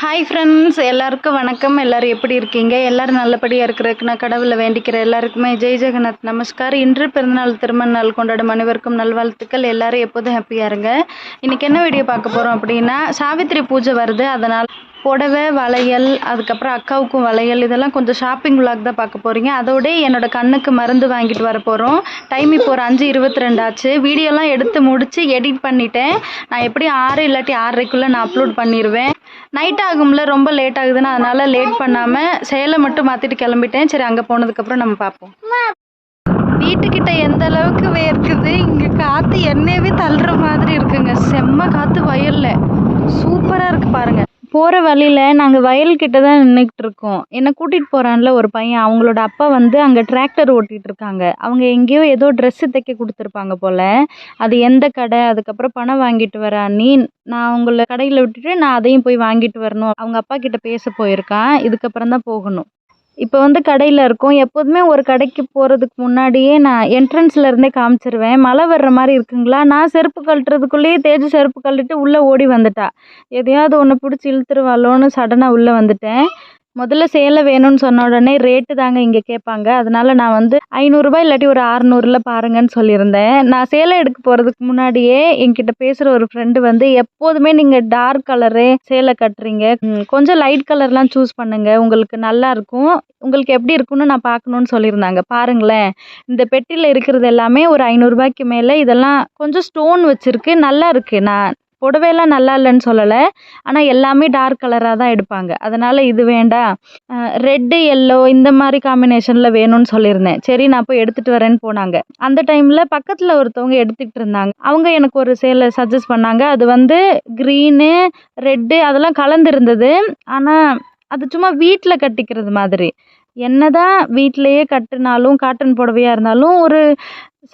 Hi friends எல்லாருக்கும் வணக்கம். எல்லோரும் எப்படி இருக்கீங்க? எல்லோரும் நல்லபடியாக இருக்கிறதுக்கு நான் கடவுளை வேண்டிக்கிற எல்லாருக்குமே ஜெய் ஜெகநாத். நமஸ்கார் இன்று பிறந்தநாள் திருமண நாள் கொண்டாடும் அனைவருக்கும் நல்வாழ்த்துக்கள். எல்லோரும் எப்போதும் ஹாப்பியாக இருங்க. இன்றைக்கி என்ன வீடியோ பார்க்க போகிறோம் அப்படின்னா சாவித்திரி பூஜை வருது. அதனால் புடவை வளையல் அதுக்கப்புறம் அக்காவுக்கும் வளையல் இதெல்லாம் கொஞ்சம் ஷாப்பிங் விளாக் தான் பார்க்க போகிறீங்க அதோட என்னோட கண்ணுக்கு மருந்து வாங்கிட்டு வர போகிறோம் டைம் இப்போ ஒரு அஞ்சு இருபத்தி ரெண்டு ஆச்சு வீடியோலாம் எடுத்து முடித்து எடிட் பண்ணிட்டேன். நான் எப்படி ஆறு இல்லாட்டி ஆறரைக்குள்ளே நான் அப்லோட் பண்ணிடுவேன் நைட் ஆகும்ல ரொம்ப லேட் ஆகுதுன்னு அதனால லேட் பண்ணாமல் சேலை மட்டும் மாற்றிட்டு கிளம்பிட்டேன். சரி அங்கே போனதுக்கப்புறம் நம்ம பார்ப்போம் வீட்டுக்கிட்ட எந்த அளவுக்கு வேர்க்குது இங்கே காற்று என்னவே தள்ளுற மாதிரி இருக்குங்க. செம்ம காற்று வயலில். சூப்பராக இருக்குது பாருங்க. போகிற வழியில் நாங்கள் வயல்கிட்ட தான் நின்றுக்கிட்டு இருக்கோம் என்னை கூட்டிகிட்டு போகிறான்ல ஒரு பையன். அவங்களோட அப்பா வந்து அங்கே டிராக்டர் ஓட்டிகிட்ருக்காங்க அவங்க எங்கேயோ ஏதோ ட்ரெஸ்ஸு தைக்க கொடுத்துருப்பாங்க போல். அது எந்த கடை? அதுக்கப்புறம் பணம் வாங்கிட்டு வர நீ நான் அவங்கள கடையில் விட்டுட்டு நான் அதையும் போய் வாங்கிட்டு வரணும். அவங்க அப்பா கிட்ட பேச போயிருக்கான். இதுக்கப்புறம் தான் போகணும். இப்போ வந்து கடையில் இருக்கோம். எப்போதுமே ஒரு கடைக்கு போகிறதுக்கு முன்னாடியே நான் என்ட்ரன்ஸில் இருந்தே காமிச்சிருவேன். மழை வர்ற மாதிரி இருக்குங்களா? நான் செருப்பு கழட்டுறதுக்குள்ளேயே தேஜு செருப்பு கழட்டிட்டு உள்ளே ஓடி வந்துட்டா. எதையாவது ஒன்று பிடிச்சி இழுத்துருவாளோன்னு சடனாக உள்ளே வந்துட்டேன். முதல்ல சேலை வேணும்னு சொன்ன உடனே ரேட்டு தாங்க இங்கே கேட்பாங்க. அதனால நான் வந்து ஐநூறுரூபா இல்லாட்டி ஒரு அறநூறுல பாருங்கன்னு சொல்லியிருந்தேன். நான் சேலை எடுக்க போகிறதுக்கு முன்னாடியே என்கிட்ட பேசுகிற ஒரு ஃப்ரெண்டு வந்து எப்போதுமே நீங்கள் டார்க் கலரே சேலை கட்டுறீங்க. கொஞ்சம் லைட் கலர்லாம் சூஸ் பண்ணுங்க. உங்களுக்கு நல்லா இருக்கும். உங்களுக்கு எப்படி இருக்கும்னு நான் பார்க்கணுன்னு சொல்லியிருந்தாங்க. பாருங்களேன். இந்த பெட்டியில் இருக்கிறது எல்லாமே ஒரு ஐநூறுரூபாய்க்கு மேலே. இதெல்லாம் கொஞ்சம் ஸ்டோன் வச்சுருக்கு. நல்லா இருக்குது நான் புடவையெல்லாம் நல்லா இல்லைன்னு சொல்லலை. ஆனால் எல்லாமே டார்க் கலராக தான் எடுப்பாங்க. அதனால் இது வேண்டாம். ரெட்டு எல்லோ இந்த மாதிரி காம்பினேஷனில் வேணும்னு சொல்லியிருந்தேன். சரி நான் போய் எடுத்துகிட்டு வரேன்னு போனாங்க. அந்த டைமில் பக்கத்தில் ஒருத்தவங்க எடுத்துக்கிட்டு இருந்தாங்க. அவங்க எனக்கு ஒரு சேலை சஜஸ்ட் பண்ணாங்க. அது வந்து க்ரீனு ரெட்டு அதெல்லாம் கலந்துருந்தது. ஆனால் அது சும்மா வீட்டில் கட்டிக்கிறது மாதிரி. என்னதான் வீட்டிலையே கட்டினாலும் காட்டன் புடவையாக இருந்தாலும் ஒரு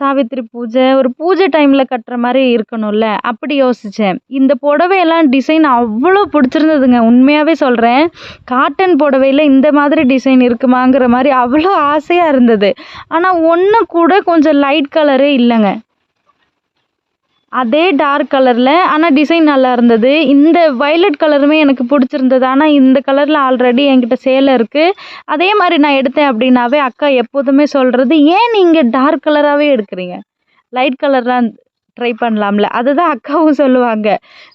சாவித்திரி பூஜை ஒரு பூஜை டைமில் கட்டுற மாதிரி இருக்கணும்ல. அப்படி யோசித்தேன் இந்த புடவையெல்லாம் டிசைன் அவ்வளோ பிடிச்சிருந்ததுங்க. உண்மையாகவே சொல்கிறேன் காட்டன் புடவையில் இந்த மாதிரி டிசைன் இருக்குமாங்கிற மாதிரி அவ்வளோ ஆசையாக இருந்தது. ஆனால் ஒன்று கூட கொஞ்சம் லைட் கலரே இல்லைங்க. அதே டார்க் கலரில் ஆனால் டிசைன் நல்லா இருந்தது. இந்த வைலட் கலருமே எனக்கு பிடிச்சிருந்தது. ஆனால் இந்த கலரில் ஆல்ரெடி என்கிட்ட சேலை இருக்குது அதே மாதிரி நான் எடுத்தேன் அப்படின்னாவே அக்கா எப்போதுமே சொல்கிறது ஏன் நீங்கள் டார்க் கலராகவே எடுக்கிறீங்க? லைட் கலர்லாம் ட்ரை பண்ணலாம்ல. அதுதான் அக்காவும் சொல்லுவாங்க.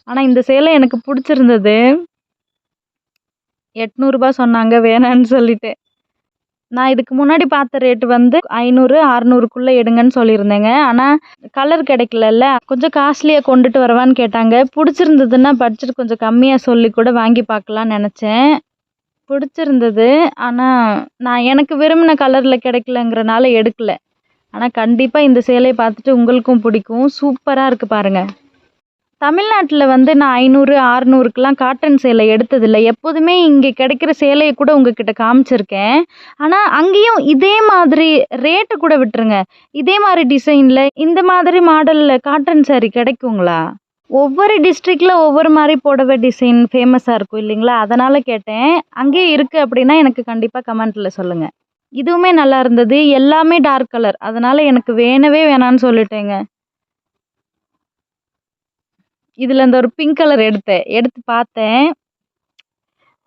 ஆனால் இந்த சேலை எனக்கு பிடிச்சிருந்தது. எட்நூறுபா சொன்னாங்க வேணான்னு சொல்லிட்டு. நான் இதுக்கு முன்னாடி பார்த்த ரேட்டு வந்து ஐநூறு அறநூறுக்குள்ளே எடுங்கன்னு சொல்லியிருந்தேங்க. ஆனால் கலர் கிடைக்கலல்ல. கொஞ்சம் காஸ்ட்லியாக கொண்டுட்டு வரவான்னு கேட்டாங்க. பிடிச்சிருந்ததுன்னா பட்ஜெட் கொஞ்சம் கம்மியாக சொல்லி கூட வாங்கி பார்க்கலான்னு நினச்சேன். பிடிச்சிருந்தது. ஆனால் நான் எனக்கு விரும்பின கலரில் கிடைக்கலங்கிறனால எடுக்கல. ஆனால் கண்டிப்பாக இந்த சேலையை பார்த்துட்டு உங்களுக்கும் பிடிக்கும். சூப்பராக இருக்குது பாருங்கள் தமிழ்நாட்டில் வந்து நான் ஐநூறு ஆறுநூறுக்கெலாம் காட்டன் சேலை எடுத்ததில்லை. எப்போதுமே இங்கே கிடைக்கிற சேலையை கூட உங்ககிட்ட காமிச்சிருக்கேன். ஆனால் அங்கேயும் இதே மாதிரி ரேட்டு கூட விட்டுருங்க. இதே மாதிரி டிசைனில் இந்த மாதிரி மாடலில் காட்டன் சேரீ கிடைக்குங்களா? ஒவ்வொரு டிஸ்ட்ரிக்டில் ஒவ்வொரு மாதிரி புடவை டிசைன் ஃபேமஸாக இருக்கும் இல்லைங்களா? அதனால் கேட்டேன். அங்கேயே இருக்குது அப்படின்னா எனக்கு கண்டிப்பாக கமெண்ட்டில் சொல்லுங்கள் இதுவுமே நல்லா இருந்தது. எல்லாமே டார்க் கலர் அதனால் எனக்கு வேணவே வேணான்னு சொல்லிட்டேங்க. இதில் இந்த ஒரு பிங்க் கலர் எடுத்தேன் எடுத்து பார்த்தேன்.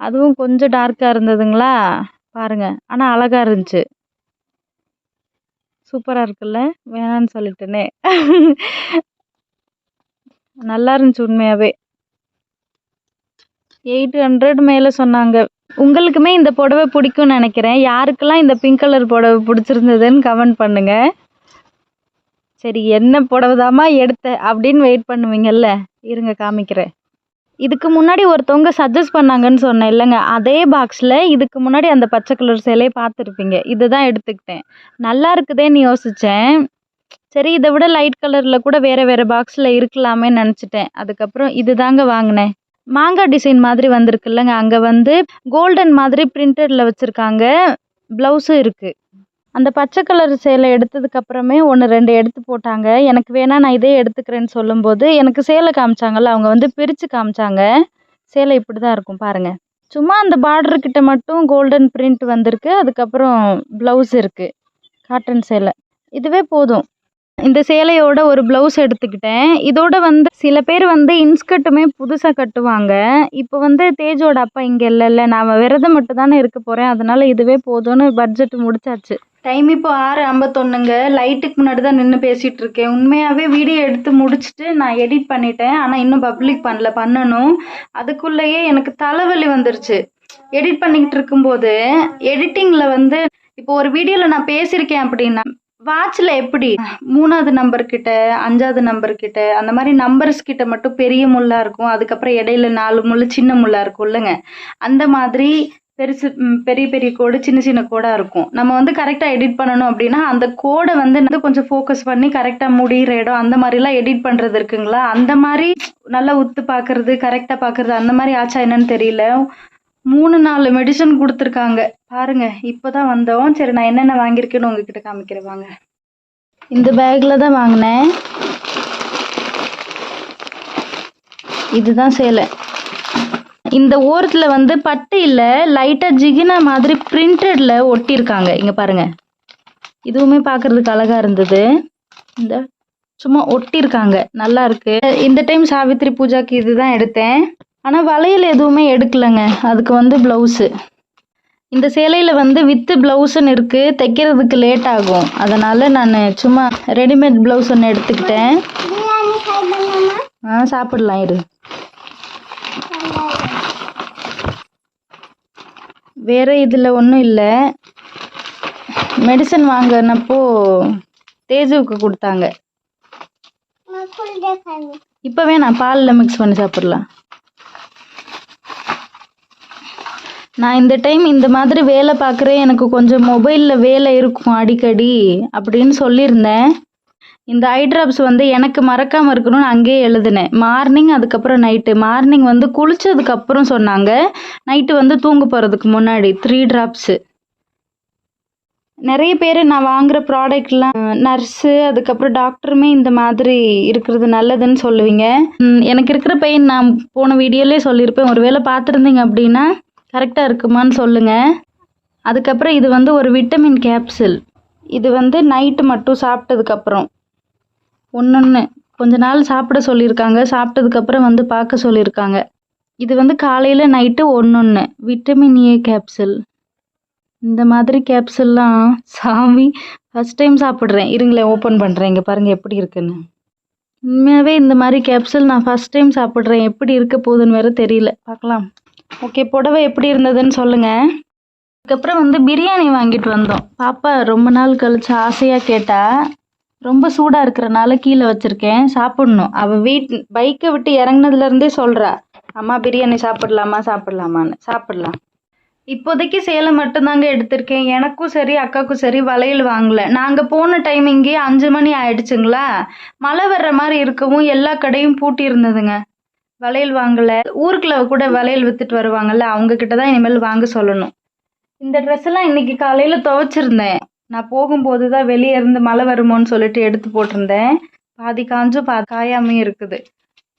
அதுவும் கொஞ்சம் டார்க்காக இருந்ததுங்களா? பாருங்கள் ஆனால் அழகா இருந்துச்சு. சூப்பராக இருக்குல்ல? வேணான்னு சொல்லிட்டேனே. நல்லா இருந்துச்சு உண்மையாகவே எயிட் ஹண்ட்ரட் மேலே சொன்னாங்க. உங்களுக்குமே இந்த புடவை பிடிக்கும்னு நினைக்கிறேன். யாருக்கெல்லாம் இந்த பிங்க் கலர் புடவை பிடிச்சிருந்ததுன்னு கமெண்ட் பண்ணுங்கள் சரி என்ன புடவைதாம்மா எடுத்த அப்படின்னு வெயிட் பண்ணுவீங்கல்ல? இருங்க காமிக்கிறேன். இதுக்கு முன்னாடி ஒருத்தவங்க சஜஸ்ட் பண்ணாங்கன்னு சொன்னேன் இல்லைங்க? அதே பாக்ஸில் இதுக்கு முன்னாடி அந்த பச்சை கலர் சேலையை பார்த்துருப்பீங்க. இதுதான் எடுத்துக்கிட்டேன். நல்லா இருக்குதேன்னு யோசித்தேன் சரி இதை விட லைட் கலரில் கூட வேறு வேறு பாக்ஸில் இருக்கலாமே நினச்சிட்டேன். அதுக்கப்புறம் இது தாங்க வாங்கினேன். மாங்காய் டிசைன் மாதிரி வந்திருக்குல்லங்க அங்கே வந்து கோல்டன் மாதிரி பிரிண்டடில் வச்சுருக்காங்க. ப்ளவுஸும் இருக்குது அந்த பச்சை கலர் சேலை எடுத்ததுக்கு அப்புறமே ஒன்று ரெண்டு எடுத்து போட்டாங்க. எனக்கு வேணா நான் இதே எடுத்துக்கிறேன்னு சொல்லும்போது எனக்கு சேலை காமிச்சாங்கல்ல அவங்க வந்து பிரித்து காமிச்சாங்க. சேலை இப்படி தான் இருக்கும் பாருங்கள் சும்மா அந்த பார்டர் கிட்ட மட்டும் கோல்டன் பிரிண்ட் வந்திருக்கு. அதுக்கப்புறம் ப்ளவுஸ் இருக்குது காட்டன் சேலை. இதுவே போதும். இந்த சேலையோட ஒரு ப்ளவுஸ் எடுத்துக்கிட்டேன். இதோட வந்து சில பேர் வந்து இன்ஸ்கர்ட்டுமே புதுசாக கட்டுவாங்க. இப்போ வந்து தேஜோட அப்பா இங்கே இல்லைல்ல நான் விரதம் மட்டும் தானே இருக்க போகிறேன் அதனால் இதுவே போதும்னு பட்ஜெட் முடிச்சாச்சு. டைம் இப்போ ஆறு ஐம்பத்தொன்னுங்க. லைட்டுக்கு முன்னாடி தான் நின்று பேசிகிட்டு இருக்கேன். உண்மையாகவே வீடியோ எடுத்து முடிச்சுட்டு நான் எடிட் பண்ணிட்டேன். ஆனால் இன்னும் பப்ளிக் பண்ணல பண்ணணும். அதுக்குள்ளேயே எனக்கு தலைவலி வந்துருச்சு. எடிட் பண்ணிக்கிட்டு இருக்கும்போது எடிட்டிங்கில் வந்து இப்போ ஒரு வீடியோவில் நான் பேசியிருக்கேன் அப்படின்னா வாட்சில் எப்படி? மூணாவது நம்பர் கிட்ட அஞ்சாவது நம்பர் கிட்ட அந்த மாதிரி நம்பர்ஸ் கிட்ட மட்டும் பெரிய முள்ளாக இருக்கும். அதுக்கப்புறம் இடையில நாலு முள்ளு சின்ன முள்ளாக இருக்கும் இல்லைங்க. அந்த மாதிரி பெருசு பெரிய பெரிய கோடு சின்ன சின்ன கோடா இருக்கும். நம்ம வந்து கரெக்டா எடிட் பண்ணணும் அப்படின்னா அந்த கோடை வந்து வந்து கொஞ்சம் ஃபோக்கஸ் பண்ணி கரெக்டா முடிகிற இடம் அந்த மாதிரிலாம் எடிட் பண்றது இருக்குங்களா? அந்த மாதிரி நல்லா உத்து பார்க்கறது கரெக்டா பார்க்குறது அந்த மாதிரி ஆச்சா என்னன்னு தெரியல. மூணு நாலு மெடிசன் கொடுத்துருக்காங்க. பாருங்க இப்போதான் வந்தோம். சரி நான் என்னென்ன வாங்கியிருக்கேன்னு உங்ககிட்ட காமிக்கிறேன் வாங்க. இந்த பேக்கில் தான் வாங்கினேன். இதுதான் சேலை. இந்த ஓரத்தில் வந்து பட்டு இல்ல லைட்டாக ஜிகினா மாதிரி பிரிண்டடில் ஒட்டியிருக்காங்க. இங்கே பாருங்க. இதுவுமே பார்க்கறதுக்கு அழகா இருந்தது. இந்த சும்மா ஒட்டியிருக்காங்க. நல்லா இருக்கு. இந்த டைம் சாவித்திரி பூஜாக்கு இதுதான் எடுத்தேன். ஆனால் வளையல் எதுவுமே எடுக்கலைங்க. அதுக்கு வந்து ப்ளவுஸு இந்த சேலையில் வந்து வித்து ப்ளவுஸுன்னு இருக்குது தைக்கிறதுக்கு லேட் ஆகும். அதனால் நான் சும்மா ரெடிமேட் ப்ளவுஸ் ஒன்று எடுத்துக்கிட்டேன். ஆ சாப்பிடலாம் இரு. வேறு இதில் ஒன்றும் இல்லை. மெடிசன் வாங்கினப்போ தேஜுவுக்கு கொடுத்தாங்க. இப்போ வேணாம் பாலில் மிக்ஸ் பண்ணி சாப்பிட்லாம். நான் இந்த டைம் இந்த மாதிரி வேலை பார்க்குறேன். எனக்கு கொஞ்சம் மொபைலில் வேலை இருக்கும் அடிக்கடி அப்படின்னு சொல்லியிருந்தேன். இந்த ஐ ட்ராப்ஸ் வந்து எனக்கு மறக்காமல் இருக்கணும்னு அங்கேயே எழுதினேன். மார்னிங் அதுக்கப்புறம் நைட்டு மார்னிங் வந்து குளிச்சதுக்கப்புறம் சொன்னாங்க. நைட்டு வந்து தூங்க போகிறதுக்கு முன்னாடி. த்ரீ ட்ராப்ஸு நிறைய பேர் நான் வாங்குகிற ப்ராடக்ட்லாம் நர்ஸு அதுக்கப்புறம் டாக்டருமே இந்த மாதிரி இருக்கிறது நல்லதுன்னு சொல்லுவீங்க. எனக்கு இருக்கிற பெயின் நான் போன வீடியோலே சொல்லியிருப்பேன். ஒருவேளை பார்த்துருந்தீங்க அப்படின்னா கரெக்டாக இருக்குமான்னு சொல்லுங்கள் அதுக்கப்புறம் இது வந்து ஒரு விட்டமின் கேப்சூல் இது வந்து நைட்டு மட்டும் சாப்பிட்டதுக்கப்புறம் ஒன்றொன்று கொஞ்ச நாள் சாப்பிட சொல்லியிருக்காங்க. சாப்பிட்டதுக்கப்புறம் வந்து பார்க்க சொல்லியிருக்காங்க. இது வந்து காலையில் நைட்டு ஒன்று விட்டமின் ஏ கேப்சூல் இந்த மாதிரி கேப்சூல்லாம் சாமி ஃபஸ்ட் டைம் சாப்பிட்றேன். இருங்களேன் ஓப்பன் பண்ணுறேன் இங்கே பாருங்கள் எப்படி இருக்குன்னு. உண்மையாகவே இந்த மாதிரி கேப்சூல் நான் ஃபஸ்ட் டைம் சாப்பிட்றேன். எப்படி இருக்க போகுதுன்னு வேற தெரியல. பார்க்கலாம். ஓகே புடவை எப்படி இருந்ததுன்னு சொல்லுங்கள் அதுக்கப்புறம் வந்து பிரியாணி வாங்கிட்டு வந்தோம். பாப்பா ரொம்ப நாள் கழிச்சு ஆசையாக கேட்டால் ரொம்ப சூடாக இருக்கிறனால கீழே வச்சுருக்கேன். சாப்பிட்ணும். அவள் வீட் பைக்கை விட்டு இறங்குனதுலேருந்தே சொல்கிறா அம்மா பிரியாணி சாப்பிடலாமா சாப்பிடலாமான்னு. சாப்பிடலாம். இப்போதைக்கு சேலை மட்டும்தாங்க எடுத்திருக்கேன். எனக்கும் சரி அக்காவுக்கும் சரி வளையல் வாங்கல. நாங்கள் போன டைமிங்கே அஞ்சு மணி ஆயிடுச்சுங்களா? மழை வர்ற மாதிரி இருக்கவும் எல்லா கடையும் பூட்டி இருந்ததுங்க. வளையல் வாங்கல. ஊருக்குள்ள கூட வளையல் வித்துட்டு வருவாங்கல்ல அவங்க கிட்ட தான் இனிமேல் வாங்க சொல்லணும். இந்த ட்ரெஸ் எல்லாம் இன்னைக்கு காலையில துவைச்சிருந்தேன். நான் போகும்போது தான் வெளியே இருந்து மழை வருமோன்னு சொல்லிட்டு எடுத்து போட்டிருந்தேன். பாதி காஞ்சும் பா காயாமையும் இருக்குது.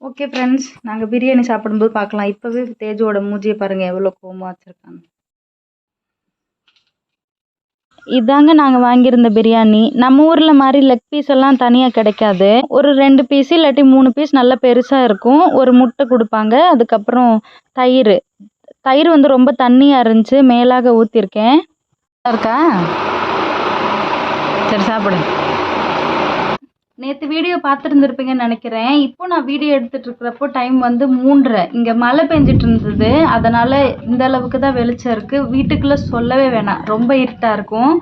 ஓகே ஃப்ரெண்ட்ஸ் நாங்கள் பிரியாணி சாப்பிடும்போது பார்க்கலாம். இப்போவே தேஜோட மூஞ்சியை பாருங்க எவ்வளோ கோவமா வச்சிருக்காங்க. இதாங்க நாங்கள் வாங்கியிருந்த பிரியாணி. நம்ம ஊரில் மாதிரி லெக் பீஸ் எல்லாம் தனியாக கிடைக்காது. ஒரு ரெண்டு பீஸ் இல்லாட்டி மூணு பீஸ் நல்ல பெருசாக இருக்கும். ஒரு முட்டை கொடுப்பாங்க. அதுக்கப்புறம் தயிர். தயிர் வந்து ரொம்ப தண்ணியாக இருந்துச்சு மேலாக ஊற்றிருக்கேன் இருக்கா? சரி சாப்பிடு. நேற்று வீடியோ பார்த்துருந்துருப்பீங்கன்னு நினைக்கிறேன். இப்போ நான் வீடியோ எடுத்துட்டு இருக்கிறப்போ டைம் வந்து மூன்றரை. இங்கே மழை பெஞ்சிட்டு இருந்தது. அதனால் இந்த அளவுக்கு தான் வெளிச்சம் இருக்குது வீட்டுக்குள்ளே சொல்லவே வேணாம். ரொம்ப இருட்டாக இருக்கும்.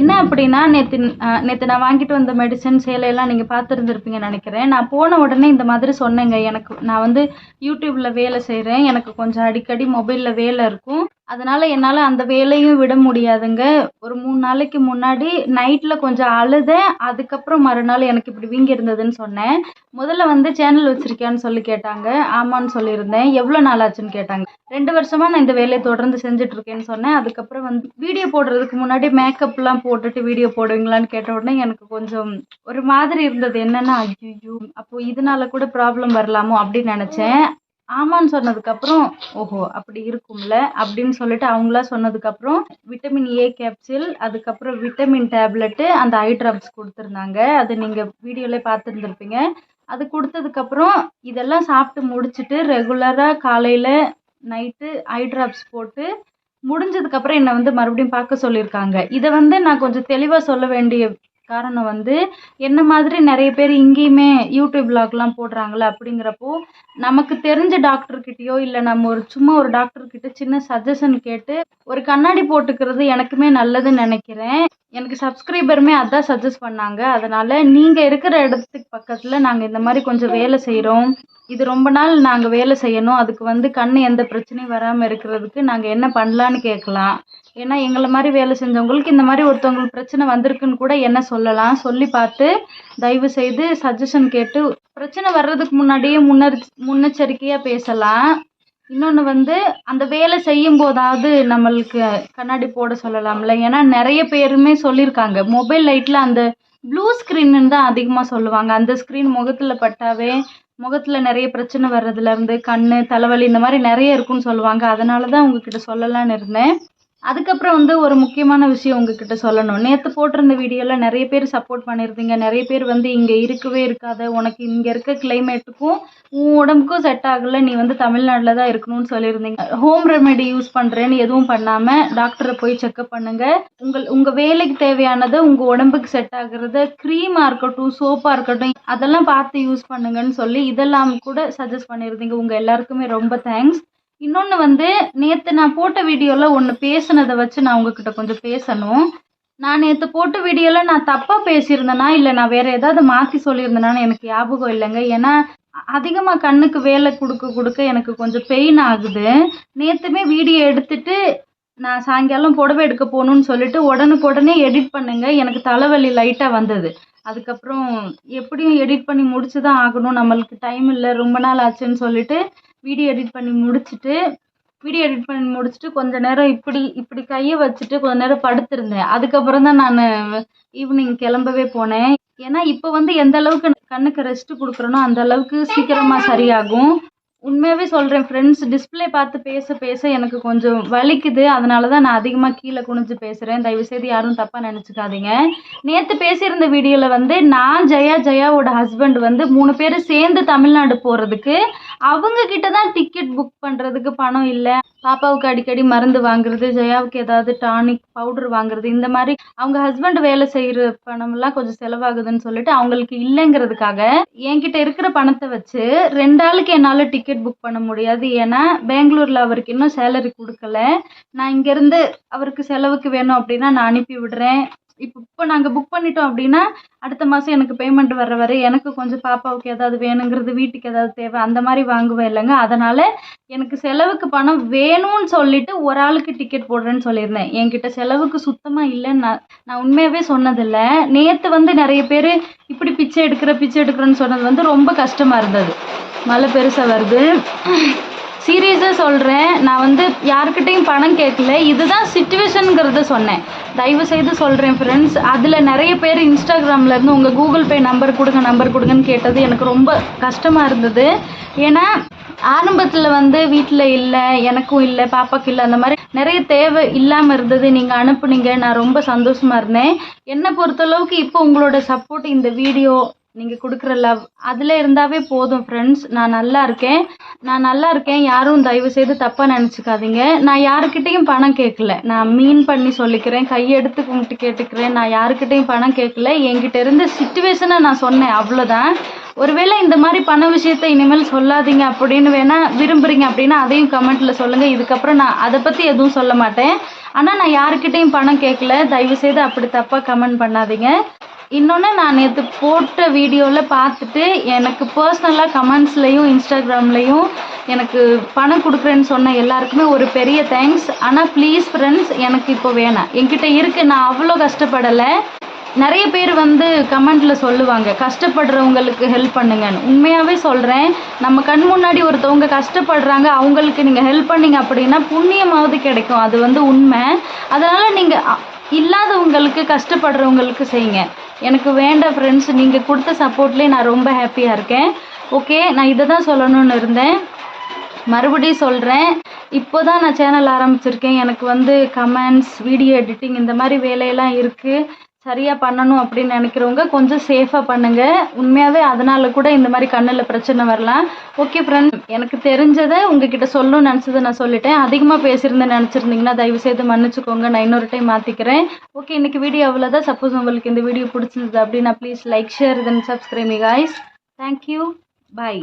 என்ன அப்படின்னா நேற்று நேற்று நான் வாங்கிட்டு வந்த மெடிசன் சேலையெல்லாம் நீங்கள் பார்த்துருந்துருப்பீங்கன்னு நினைக்கிறேன். நான் போன உடனே இந்த மாதிரி சொன்னேங்க. எனக்கு நான் வந்து யூடியூப்பில் வேலை செய்கிறேன் எனக்கு கொஞ்சம் அடிக்கடி மொபைலில் வேலை இருக்கும். அதனால் என்னால் அந்த வேலையும் விட முடியாதுங்க. ஒரு மூணு நாளைக்கு முன்னாடி நைட்டில் கொஞ்சம் அழுதேன். அதுக்கப்புறம் மறுநாள் எனக்கு இப்படி வீங்கி இருந்ததுன்னு சொன்னேன். முதல்ல வந்து சேனல் வச்சுருக்கியான்னு சொல்லி கேட்டாங்க. ஆமான்னு சொல்லியிருந்தேன். எவ்வளோ நாள் ஆச்சுன்னு கேட்டாங்க. ரெண்டு வருஷமாக நான் இந்த வேலையை தொடர்ந்து செஞ்சுட்ருக்கேன்னு சொன்னேன். அதுக்கப்புறம் வந்து வீடியோ போடுறதுக்கு முன்னாடி மேக்கப்லாம் போட்டுட்டு வீடியோ போடுவீங்களான்னு கேட்ட உடனே எனக்கு கொஞ்சம் ஒரு மாதிரி இருந்தது. என்னன்னா ஐயோ அப்போ இதனால கூட ப்ராப்ளம் வரலாமோ அப்படின்னு நினச்சேன். ஆமான்னு சொன்னதுக்கப்புறம் ஓஹோ அப்படி இருக்கும்ல அப்படின்னு சொல்லிட்டு அவங்களா சொன்னதுக்கப்புறம் விட்டமின் ஏ கேப்சில் அதுக்கப்புறம் விட்டமின் டேப்லெட்டு அந்த ஐ ட்ராப்ஸ் கொடுத்துருந்தாங்க. அது நீங்கள் வீடியோலே பார்த்துருந்துருப்பீங்க. அது கொடுத்ததுக்கப்புறம் இதெல்லாம் சாப்பிட்டு முடிச்சுட்டு ரெகுலராக காலையில் நைட்டு ஐ ட்ராப்ஸ் போட்டு முடிஞ்சதுக்கப்புறம் என்னை வந்து மறுபடியும் பார்க்க சொல்லியிருக்காங்க. இதை வந்து நான் கொஞ்சம் தெளிவாக சொல்ல வேண்டிய காரணம் வந்து என்ன மாதிரி நிறைய பேர் இங்கேயுமே யூடியூப் வ்ளாக்லாம் போடுறாங்களே அப்படிங்கிறப்போ நமக்கு தெரிஞ்ச டாக்டர்கிட்டயோ இல்லை நம்ம ஒரு சும்மா ஒரு டாக்டர்கிட்ட சின்ன சஜஷன் கேட்டு ஒரு கண்ணாடி போட்டுக்கிறது எனக்குமே நல்லதுன்னு நினைக்கிறேன். எனக்கு சப்ஸ்கிரைபருமே அதான் சஜஸ்ட் பண்ணாங்க. அதனால் நீங்கள் இருக்கிற இடத்துக்கு பக்கத்தில் நாங்கள் இந்த மாதிரி கொஞ்சம் வேலை செய்கிறோம் இது ரொம்ப நாள் நாங்கள் வேலை செய்யணும். அதுக்கு வந்து கண் எந்த பிரச்சனையும் வராமல் இருக்கிறதுக்கு நாங்கள் என்ன பண்ணலான்னு கேட்கலாம். ஏன்னா எங்களை மாதிரி வேலை செஞ்சவங்களுக்கு இந்த மாதிரி ஒருத்தவங்களுக்கு பிரச்சனை வந்திருக்குன்னு கூட என்ன சொல்லலாம். சொல்லி பார்த்து தயவு செய்து சஜஷன் கேட்டு பிரச்சனை வர்றதுக்கு முன்னாடியே முன்னர் முன்னெச்சரிக்கையாக பேசலாம். இன்னொன்று வந்து அந்த வேலை செய்யும் போதாவது நம்மளுக்கு கண்ணாடி போட சொல்லலாம்ல. ஏன்னா நிறைய பேருமே சொல்லியிருக்காங்க. மொபைல் லைட்டில் அந்த ப்ளூ ஸ்க்ரீன்னு தான் அதிகமாக சொல்லுவாங்க. அந்த ஸ்க்ரீன் முகத்தில் பட்டாவே முகத்தில் நிறைய பிரச்சனை வர்றதுலேருந்து கண் தலைவலி இந்த மாதிரி நிறைய இருக்குன்னு சொல்லுவாங்க. அதனால தான் உங்ககிட்ட சொல்லலான்னு இருந்தேன். அதுக்கப்புறம் வந்து ஒரு முக்கியமான விஷயம் உங்ககிட்ட சொல்லணும். நேற்று போட்டிருந்த வீடியோவில் நிறைய பேர் சப்போர்ட் பண்ணியிருந்தீங்க. நிறைய பேர் வந்து இங்கே இருக்கவே இருக்காத உனக்கு இங்கே இருக்க கிளைமேட்டுக்கும் உன் உடம்புக்கும் செட் ஆகலை நீ வந்து தமிழ்நாட்டில் தான் இருக்கணும்னு சொல்லியிருந்தீங்க. ஹோம் ரெமெடி யூஸ் பண்ணுறேன்னு எதுவும் பண்ணாமல் டாக்டரை போய் செக்அப் பண்ணுங்கள் உங்கள் உங்கள் வேலைக்கு தேவையானதை உங்கள் உடம்புக்கு செட் ஆகுறத க்ரீமாக இருக்கட்டும் சோப்பாக இருக்கட்டும் அதெல்லாம் பார்த்து யூஸ் பண்ணுங்கன்னு சொல்லி இதெல்லாம் கூட சஜஸ்ட் பண்ணியிருந்தீங்க. உங்கள் எல்லாருக்குமே ரொம்ப தேங்க்ஸ் இன்னொன்று வந்து நேற்று நான் போட்ட வீடியோவில் ஒன்று பேசுனதை வச்சு நான் உங்ககிட்ட கொஞ்சம் பேசணும். நான் நேற்று போட்ட வீடியோவில் நான் தப்பாக பேசியிருந்தேனா இல்லை நான் வேறு ஏதாவது மாற்றி சொல்லியிருந்தேனான்னு எனக்கு ஞாபகம் இல்லைங்க. ஏன்னா அதிகமாக கண்ணுக்கு வேலை கொடுக்க கொடுக்க எனக்கு கொஞ்சம் பெயின் ஆகுது. நேற்றுமே வீடியோ எடுத்துட்டு நான் சாயங்காலம் புடவை எடுக்க போகணுன்னு சொல்லிட்டு உடனுக்குடனே எடிட் பண்ணுங்க. எனக்கு தலைவலி லைட்டாக வந்தது. அதுக்கப்புறம் எப்படியும் எடிட் பண்ணி முடிச்சு தான் ஆகணும். நம்மளுக்கு டைம் இல்லை. ரொம்ப நாள் ஆச்சுன்னு சொல்லிட்டு வீடியோ எடிட் பண்ணி முடிச்சுட்டு வீடியோ எடிட் பண்ணி முடிச்சுட்டு கொஞ்ச நேரம் இப்படி இப்படி கையை வச்சுட்டு கொஞ்ச நேரம் படுத்திருந்தேன். அதுக்கப்புறம் தான் நான் ஈவினிங் கிளம்பவே போனேன். ஏன்னா இப்போ வந்து எந்த அளவுக்கு கண்ணுக்கு ரெஸ்ட் கொடுக்குறனோ அந்த அளவுக்கு சீக்கிரமாக சரியாகும். உண்மையாகவே சொல்கிறேன் ஃப்ரெண்ட்ஸ் டிஸ்பிளே பார்த்து பேச பேச எனக்கு கொஞ்சம் வலிக்குது. அதனால தான் நான் அதிகமாக கீழே குனிஞ்சு பேசுகிறேன் தயவுசெய்து யாரும் தப்பாக நினச்சிக்காதீங்க. நேற்று பேசியிருந்த வீடியோவில் வந்து நான் ஜெயா ஜெயாவோட ஹஸ்பண்ட் வந்து மூணு பேர் சேர்ந்து தமிழ்நாடு போகிறதுக்கு அவங்க கிட்ட தான் டிக்கெட் புக் பண்ணுறதுக்கு பணம் இல்லை. பாப்பாவுக்கு அடிக்கடி மருந்து வாங்குறது ஜெயாவுக்கு ஏதாவது டானிக் பவுடர் வாங்குறது இந்த மாதிரி அவங்க ஹஸ்பண்ட் வேலை செய்கிற பணம்லாம் கொஞ்சம் செலவாகுதுன்னு சொல்லிட்டு அவங்களுக்கு இல்லைங்கிறதுக்காக என்கிட்ட இருக்கிற பணத்தை வச்சு ரெண்டு ஆளுக்கு என்னால் டிக்கெட் புக் பண்ண முடியாது. ஏன்னா பெங்களூரில் அவருக்கு இன்னும் சேலரி கொடுக்கல. நான் இங்கேருந்து அவருக்கு செலவுக்கு வேணும் அப்படின்னா நான் அனுப்பி விடுறேன். இப்போ இப்போ நாங்கள் புக் பண்ணிட்டோம் அப்படின்னா அடுத்த மாதம் எனக்கு பேமெண்ட் வர வரை எனக்கு கொஞ்சம் பாப்பாவுக்கு ஏதாவது வேணுங்கிறது வீட்டுக்கு ஏதாவது தேவை அந்த மாதிரி வாங்குவேன் இல்லைங்க. அதனால் எனக்கு செலவுக்கு பணம் வேணும்னு சொல்லிட்டு ஒரு ஆளுக்கு டிக்கெட் போடுறேன்னு சொல்லியிருந்தேன். என்கிட்ட செலவுக்கு சுத்தமாக இல்லைன்னு நான் நான் உண்மையாகவே சொன்னதில்லை. நேற்று வந்து நிறைய பேர் இப்படி பிச்சை எடுக்கிற பிச்சை எடுக்கிறேன்னு சொன்னது வந்து ரொம்ப கஷ்டமாக இருந்தது. மழை பெருசாக வருது. சீரியஸாக சொல்கிறேன் நான் வந்து யாருக்கிட்டேயும் பணம் கேட்கல. இதுதான் சுச்சுவேஷனுங்கிறத சொன்னேன். தயவு செய்து சொல்கிறேன் ஃப்ரெண்ட்ஸ் அதில் நிறைய பேர் இன்ஸ்டாகிராம்லேருந்து உங்கள் கூகுள் பே நம்பர் கொடுங்க நம்பர் கொடுங்கன்னு கேட்டது எனக்கு ரொம்ப கஷ்டமாக இருந்தது. ஏன்னா ஆரம்பத்தில் வந்து வீட்டில் இல்லை எனக்கும் இல்லை பாப்பாக்கு இல்லை அந்த மாதிரி நிறைய தேவை இல்லாமல் இருந்தது. நீங்கள் அனுப்புனீங்க நான் ரொம்ப சந்தோஷமாக இருந்தேன். என்னை பொறுத்தளவுக்கு இப்போ உங்களோட சப்போர்ட் இந்த வீடியோ நீங்கள் கொடுக்குற லவ் அதில் இருந்தாவே போதும் ஃப்ரெண்ட்ஸ் நான் நல்லா இருக்கேன். நான் நல்லா இருக்கேன். யாரும் தயவு செய்து தப்பாக நினச்சிக்காதீங்க. நான் யாருக்கிட்டேயும் பணம் கேட்கல. நான் மீன் பண்ணி சொல்லிக்கிறேன். கையெடுத்து கும்பிட்டு கேட்டுக்கிறேன். நான் யாருக்கிட்டேயும் பணம் கேட்கல. என்கிட்ட இருந்த சுச்சுவேஷனை நான் சொன்னேன். அவ்வளோதான் ஒருவேளை இந்த மாதிரி பண விஷயத்தை இனிமேல் சொல்லாதீங்க அப்படின்னு வேணா விரும்புகிறீங்க அப்படின்னா அதையும் கமெண்ட்டில் சொல்லுங்கள் இதுக்கப்புறம் நான் அதை பற்றி எதுவும் சொல்ல மாட்டேன். ஆனால் நான் யாருக்கிட்டேயும் பணம் கேட்கல. தயவு செய்து அப்படி தப்பாக கமெண்ட் பண்ணாதீங்க. இன்னொன்று நான் நேற்று போட்ட வீடியோவில் பார்த்துட்டு எனக்கு பர்சனலாக கமெண்ட்ஸ்லையும் இன்ஸ்டாகிராம்லேயும் எனக்கு பணம் கொடுக்குறேன்னு சொன்ன எல்லாருக்குமே ஒரு பெரிய தேங்க்ஸ் ஆனால் ப்ளீஸ் ஃப்ரெண்ட்ஸ் எனக்கு இப்போ வேணாம். என்கிட்ட இருக்குது நான் அவ்வளோ கஷ்டப்படலை. நிறைய பேர் வந்து கமெண்ட்டில் சொல்லுவாங்க கஷ்டப்படுறவங்களுக்கு ஹெல்ப் பண்ணுங்கன்னு. உண்மையாகவே சொல்கிறேன் நம்ம கண் முன்னாடி ஒருத்தவங்க கஷ்டப்படுறாங்க அவங்களுக்கு நீங்கள் ஹெல்ப் பண்ணீங்க அப்படின்னா புண்ணியமாவது கிடைக்கும். அது வந்து உண்மை. அதனால் நீங்கள் இல்லாதவங்களுக்கு கஷ்டப்படுறவங்களுக்கு செய்யுங்க. எனக்கு வேண்ட ஃப்ரெண்ட்ஸ் நீங்கள் கொடுத்த சப்போர்ட்லேயே நான் ரொம்ப ஹாப்பியாக இருக்கேன். ஓகே நான் இதை தான் சொல்லணும்னு இருந்தேன். மறுபடியும் சொல்கிறேன் இப்போ தான் நான் சேனல் ஆரம்பிச்சிருக்கேன். எனக்கு வந்து கமெண்ட்ஸ் வீடியோ எடிட்டிங் இந்த மாதிரி வேலையெல்லாம் இருக்குது சரியாக பண்ணணும் அப்படின்னு நினைக்கிறவங்க கொஞ்சம் சேஃபாக பண்ணுங்கள் உண்மையாகவே அதனால கூட இந்த மாதிரி கண்ணில் பிரச்சனை வரலாம் ஓகே ஃப்ரெண்ட் எனக்கு தெரிஞ்சதை உங்ககிட்ட சொல்லணும்னு நினச்சதை நான் சொல்லிட்டேன். அதிகமாக பேசியிருந்தேன் நினச்சிருந்தீங்கன்னா தயவு செய்து மன்னிச்சுக்கோங்க. நான் இன்னொரு டைம் மாற்றிக்கிறேன் ஓகே இன்னைக்கு வீடியோ அவ்வளோதான் சப்போஸ் உங்களுக்கு இந்த வீடியோ பிடிச்சிருந்தது அப்படின்னா please like share then subscribe guys thank you bye